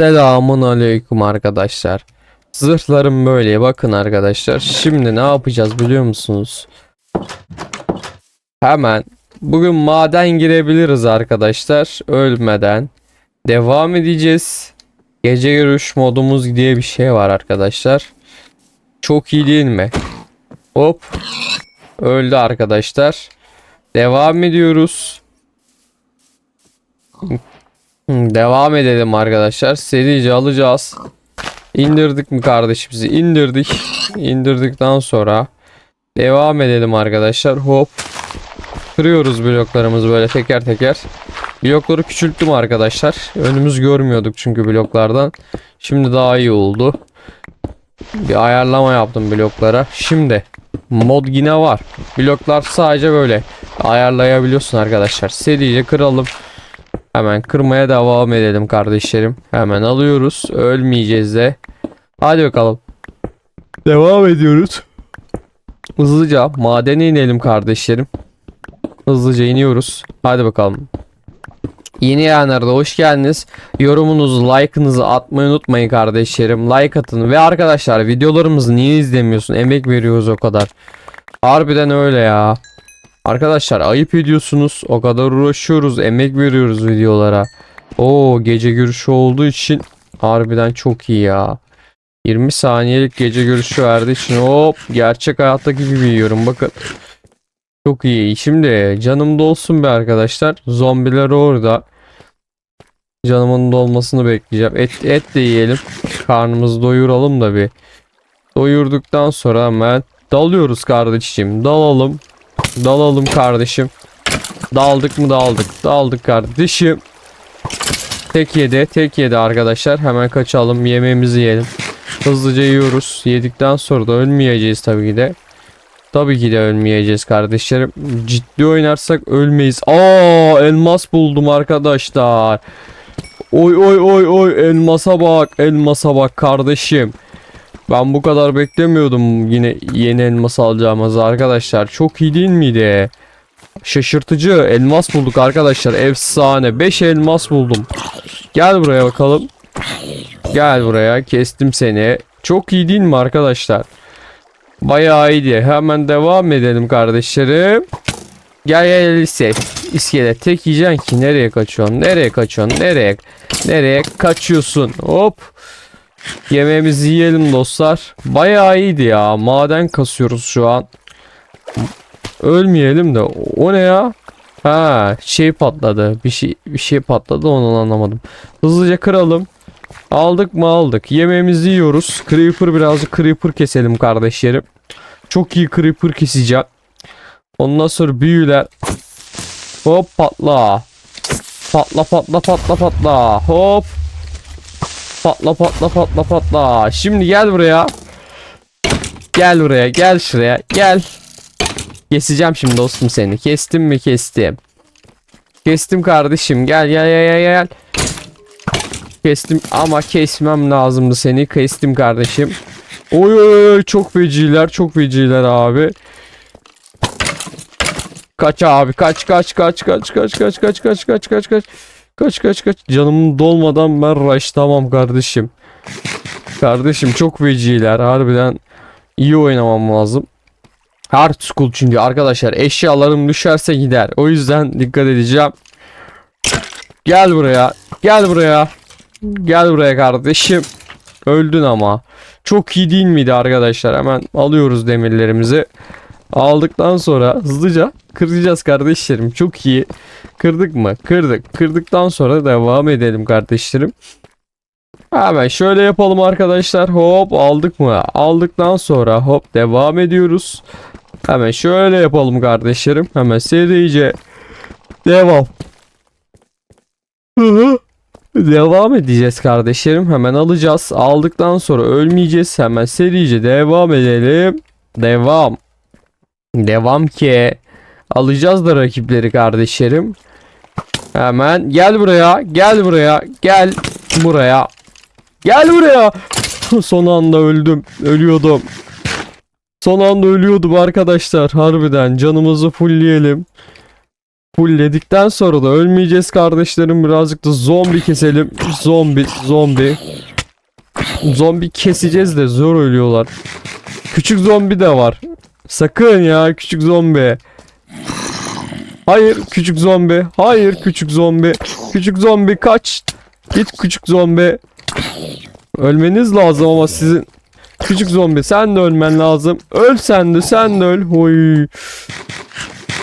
Selamun aleyküm arkadaşlar. Zırhlarım böyle bakın arkadaşlar. Şimdi ne yapacağız biliyor musunuz? Hemen bugün maden girebiliriz arkadaşlar. Ölmeden. Devam edeceğiz. Gece görüş modumuz diye bir şey var arkadaşlar. Çok iyi değil mi? Hop. Öldü arkadaşlar. Devam ediyoruz. Devam edelim arkadaşlar. Serice alacağız. İndirdik mi kardeşimizi? İndirdik. İndirdikten sonra devam edelim arkadaşlar. Hop. Kırıyoruz bloklarımızı böyle teker teker. Blokları küçülttüm arkadaşlar. Önümüz görmüyorduk çünkü bloklardan. Şimdi daha iyi oldu. Bir ayarlama yaptım bloklara. Şimdi mod yine var. Bloklar sadece böyle ayarlayabiliyorsun arkadaşlar. Serice kıralım. Hemen kırmaya devam edelim kardeşlerim. Hemen alıyoruz. Ölmeyeceğiz de. Hadi bakalım. Devam ediyoruz. Hızlıca madene inelim kardeşlerim. Hızlıca iniyoruz. Hadi bakalım. Yeni de hoş geldiniz. Yorumunuzu, like'ınızı atmayı unutmayın kardeşlerim. Like atın ve arkadaşlar videolarımızı niye izlemiyorsun? Emek veriyoruz o kadar. Harbiden öyle ya. Arkadaşlar ayıp ediyorsunuz. O kadar uğraşıyoruz. Emek veriyoruz videolara. Oo gece görüşü olduğu için harbiden çok iyi ya. 20 saniyelik gece görüşü verdiği için hop gerçek hayattaki gibi yiyorum bakın. Çok iyi. Şimdi canım dolsun be arkadaşlar. Zombiler orada. Canımın dolmasını bekleyeceğim. Et, et de yiyelim. Karnımızı doyuralım da bir. Doyurduktan sonra hemen dalıyoruz kardeşim. Dalalım. Dalalım kardeşim. Daldık mı daldık. Daldık kardeşim. Tek yedi. Tek yedi arkadaşlar. Hemen kaçalım. Yemeğimizi yiyelim. Hızlıca yiyoruz. Yedikten sonra da ölmeyeceğiz tabii ki de. Tabii ki de ölmeyeceğiz kardeşlerim. Ciddi oynarsak ölmeyiz. Aa elmas buldum arkadaşlar. Oy oy oy oy elmasa bak. Elmasa bak kardeşim. Ben bu kadar beklemiyordum yine yeni elmas alacağımızı arkadaşlar. Çok iyi değil miydi? Şaşırtıcı elmas bulduk arkadaşlar. Efsane. 5 elmas buldum. Gel buraya bakalım. Gel buraya. Kestim seni. Çok iyi değil mi arkadaşlar? Bayağı iyiydi. Hemen devam edelim kardeşlerim. Gel gel lise. İskelet tek yiyeceksin ki nereye kaçıyorsun? Nereye kaçıyorsun? Nereye? Nereye kaçıyorsun? Hop. Yemeğimizi yiyelim dostlar. Bayağı iyiydi ya. Maden kasıyoruz şu an. Ölmeyelim de. O ne ya? Ha, şey patladı. Bir şey bir şey patladı onu anlamadım. Hızlıca kıralım. Aldık mı aldık. Yemeğimizi yiyoruz. Creeper birazcık creeper keselim kardeşlerim. Çok iyi creeper keseceğim. Ondan sonra büyüler. Hop patla. Patla patla patla patla. Hop. Patla patla patla patla. Şimdi gel buraya. Gel buraya. Gel şuraya. Gel. Keseceğim şimdi dostum seni. Kestim mi kestim. Kestim kardeşim. Gel gel gel gel gel. Kestim ama kesmem lazımdı seni. Kestim kardeşim. Oy oy oy çok feciler çok feciler abi. Kaç abi kaç kaç kaç kaç kaç kaç kaç kaç kaç kaç kaç kaç kaç kaç canımın dolmadan ben rush tamam kardeşim. Kardeşim çok feciler harbiden iyi oynamam lazım. Hard school çünkü arkadaşlar eşyalarım düşerse gider. O yüzden dikkat edeceğim. Gel buraya. Gel buraya. Gel buraya kardeşim. Öldün ama. Çok iyi değil miydi arkadaşlar? Hemen alıyoruz demirlerimizi. Aldıktan sonra hızlıca kıracağız kardeşlerim. Çok iyi. Kırdık mı? Kırdık. Kırdıktan sonra devam edelim kardeşlerim. Hemen şöyle yapalım arkadaşlar. Hop aldık mı? Aldıktan sonra hop devam ediyoruz. Hemen şöyle yapalım kardeşlerim. Hemen serice devam. Devam edeceğiz kardeşlerim. Hemen alacağız. Aldıktan sonra ölmeyeceğiz. Hemen serice devam edelim. Devam. Devam ki. Alacağız da rakipleri kardeşlerim. Hemen gel buraya. Gel buraya. Gel buraya. Gel buraya. Son anda öldüm. Ölüyordum. Son anda ölüyordum arkadaşlar. Harbiden canımızı fullleyelim. Fullledikten sonra da ölmeyeceğiz kardeşlerim. Birazcık da zombi keselim. Zombi, zombi. Zombi keseceğiz de zor ölüyorlar. Küçük zombi de var. Sakın ya küçük zombi. Hayır küçük zombi. Hayır küçük zombi. Küçük zombi kaç. Git küçük zombi. Ölmeniz lazım ama sizin küçük zombi sen de ölmen lazım. Öl sen de sen de öl. Hoy.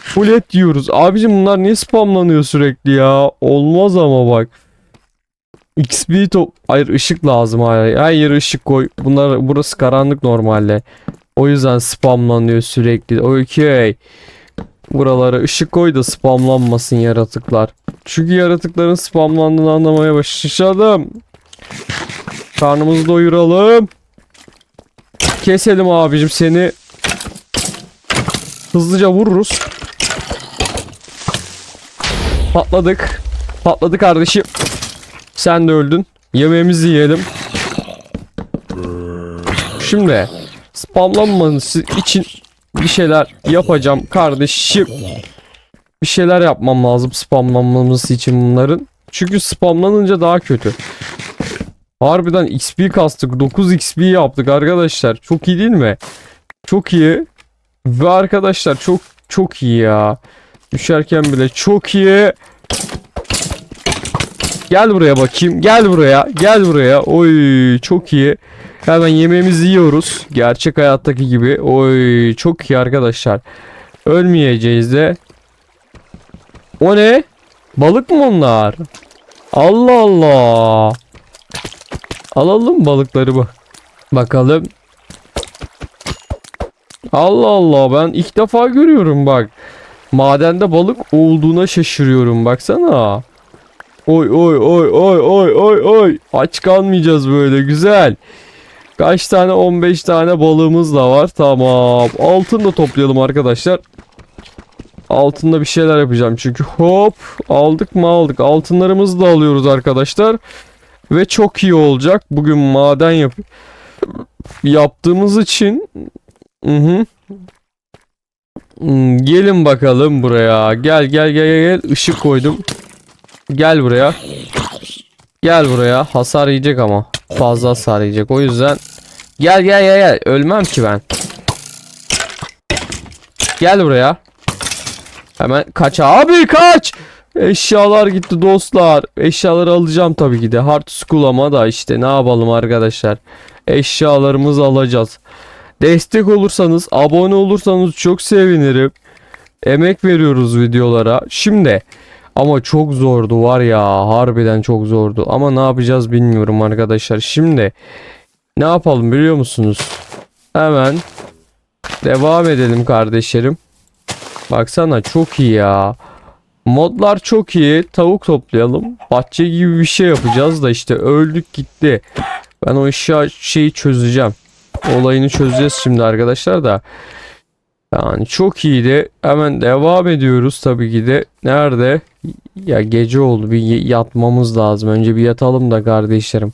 Full et yiyoruz. Abicim bunlar niye spamlanıyor sürekli ya? Olmaz ama bak. XP top... Hayır ışık lazım hayır. Hayır ışık koy. Bunlar burası karanlık normalde. O yüzden spamlanıyor sürekli. Okey. Buralara ışık koy da spamlanmasın yaratıklar. Çünkü yaratıkların spamlandığını anlamaya başladım. Karnımızı doyuralım. Keselim abicim seni. Hızlıca vururuz. Patladık. Patladı kardeşim. Sen de öldün. Yemeğimizi yiyelim. Şimdi spamlanması için bir şeyler yapacağım kardeşim. Bir şeyler yapmam lazım spamlanmaması için bunların. Çünkü spamlanınca daha kötü. Harbiden XP kastık. 9 XP yaptık arkadaşlar. Çok iyi değil mi? Çok iyi. Ve arkadaşlar çok çok iyi ya. Düşerken bile çok iyi. Gel buraya bakayım. Gel buraya. Gel buraya. Oy çok iyi. Hemen yemeğimizi yiyoruz. Gerçek hayattaki gibi. Oy çok iyi arkadaşlar. Ölmeyeceğiz de. O ne? Balık mı onlar? Allah Allah. Alalım balıkları bu. Bakalım. Allah Allah ben ilk defa görüyorum bak. Madende balık olduğuna şaşırıyorum baksana. Oy oy oy oy oy oy oy. Aç kalmayacağız böyle güzel. Kaç tane 15 tane balığımız da var. Tamam. Altın da toplayalım arkadaşlar. Altında bir şeyler yapacağım çünkü hop aldık mı aldık. Altınlarımızı da alıyoruz arkadaşlar. Ve çok iyi olacak. Bugün maden yap yaptığımız için hı hı. Hmm, Gelin bakalım buraya. Gel gel gel gel. Işık koydum. Gel buraya. Gel buraya. Hasar yiyecek ama. Fazla hasar yiyecek. O yüzden gel gel gel gel. Ölmem ki ben. Gel buraya. Hemen kaç abi kaç. Eşyalar gitti dostlar. Eşyaları alacağım tabii ki de. Hard school ama da işte ne yapalım arkadaşlar. Eşyalarımızı alacağız. Destek olursanız, abone olursanız çok sevinirim. Emek veriyoruz videolara. Şimdi ama çok zordu var ya harbiden çok zordu. Ama ne yapacağız bilmiyorum arkadaşlar. Şimdi ne yapalım biliyor musunuz? Hemen devam edelim kardeşlerim. Baksana çok iyi ya. Modlar çok iyi. Tavuk toplayalım. Bahçe gibi bir şey yapacağız da işte öldük gitti. Ben o eşya şeyi çözeceğim. Olayını çözeceğiz şimdi arkadaşlar da. Yani çok iyiydi. Hemen devam ediyoruz tabii ki de. Nerede? Ya gece oldu. Bir yatmamız lazım. Önce bir yatalım da kardeşlerim.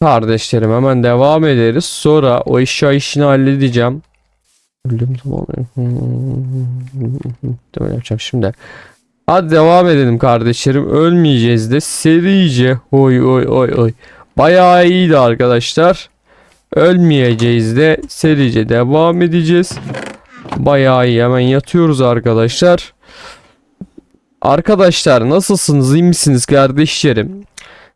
Kardeşlerim hemen devam ederiz. Sonra o eşya işini halledeceğim. Öldüm. Tamam yapacağım şimdi. Hadi devam edelim kardeşlerim. Ölmeyeceğiz de serice. Oy oy oy oy. Bayağı iyiydi arkadaşlar. Ölmeyeceğiz de serice devam edeceğiz. Bayağı iyi. Hemen yatıyoruz arkadaşlar. Arkadaşlar nasılsınız? iyi misiniz kardeşlerim?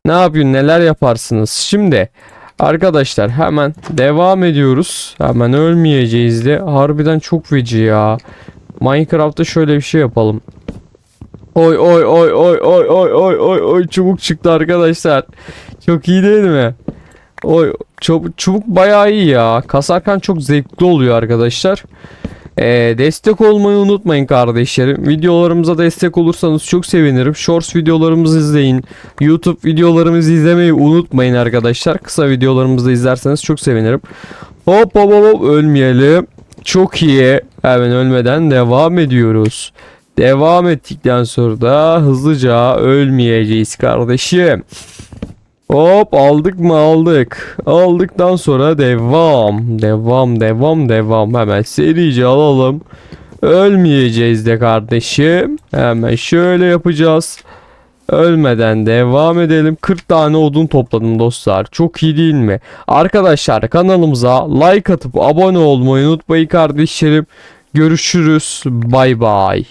Ne yapıyorsun? Neler yaparsınız? Şimdi arkadaşlar hemen devam ediyoruz. Hemen ölmeyeceğiz de. Harbiden çok feci ya. Minecraft'ta şöyle bir şey yapalım. Oy oy oy oy oy oy oy oy oy çubuk çıktı arkadaşlar. Çok iyi değil mi? Oy çubuk, çubuk bayağı iyi ya. Kasarken çok zevkli oluyor arkadaşlar. Ee, destek olmayı unutmayın kardeşlerim. Videolarımıza destek olursanız çok sevinirim. Shorts videolarımızı izleyin. YouTube videolarımızı izlemeyi unutmayın arkadaşlar. Kısa videolarımızı izlerseniz çok sevinirim. Hop hop, hop ölmeyelim. Çok iyi. Hemen ölmeden devam ediyoruz. Devam ettikten sonra da hızlıca ölmeyeceğiz kardeşim. Hop aldık mı aldık. Aldıktan sonra devam. Devam devam devam. Hemen serice alalım. Ölmeyeceğiz de kardeşim. Hemen şöyle yapacağız. Ölmeden devam edelim. 40 tane odun topladım dostlar. Çok iyi değil mi? Arkadaşlar kanalımıza like atıp abone olmayı unutmayın kardeşlerim. Görüşürüz. Bay bay.